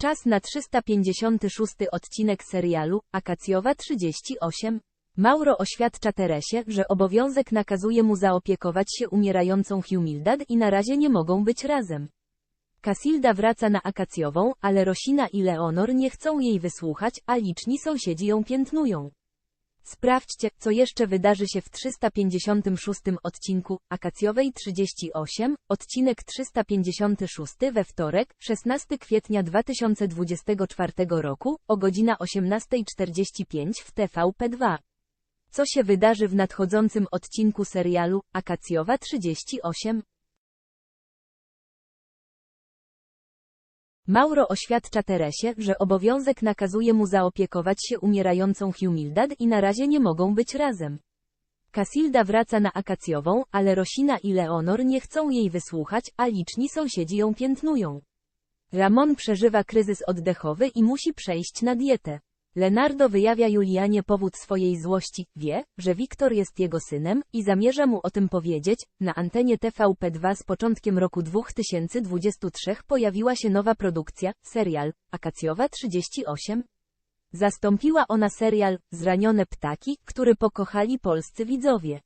Czas na 356 odcinek serialu Akacjowa 38. Mauro oświadcza Teresie, że obowiązek nakazuje mu zaopiekować się umierającą Humildad i na razie nie mogą być razem. Casilda wraca na Akacjową, ale Rosina i Leonor nie chcą jej wysłuchać, a liczni sąsiedzi ją piętnują. Sprawdźcie, co jeszcze wydarzy się w 356 odcinku Akacjowej 38, odcinek 356 we wtorek, 16 kwietnia 2024 roku, o godzina 18.45 w TVP2. Co się wydarzy w nadchodzącym odcinku serialu Akacjowa 38? Mauro oświadcza Teresie, że obowiązek nakazuje mu zaopiekować się umierającą Humildad i na razie nie mogą być razem. Casilda wraca na Akacjową, ale Rosina i Leonor nie chcą jej wysłuchać, a liczni sąsiedzi ją piętnują. Ramon przeżywa kryzys oddechowy i musi przejść na dietę. Leonardo wyjawia Julianie powód swojej złości, wie, że Wiktor jest jego synem i zamierza mu o tym powiedzieć. Na antenie TVP2 z początkiem roku 2023 pojawiła się nowa produkcja, serial Akacjowa 38. Zastąpiła ona serial Zranione ptaki, który pokochali polscy widzowie.